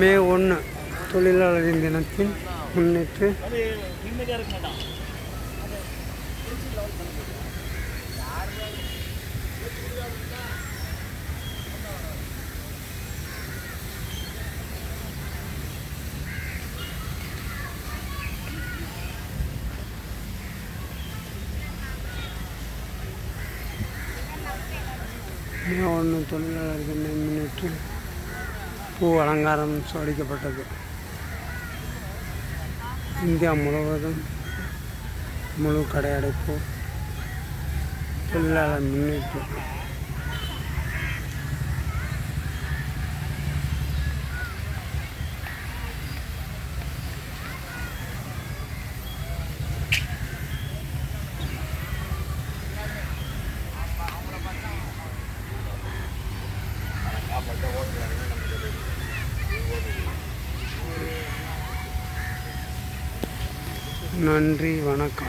மே ஒன்று தொழிலாளர் தினத்தின் முன்னிட்டு. மே ஒன்று தொழிலாளர் தினம் முன்னிட்டு. பூ அலங்காரம் சோடிக்கப்பட்டது. இந்தியா முழுவதும் முழு கடையடைப்பு தொழிலாளர் முன்னேற்று நன்றி வணக்கம்.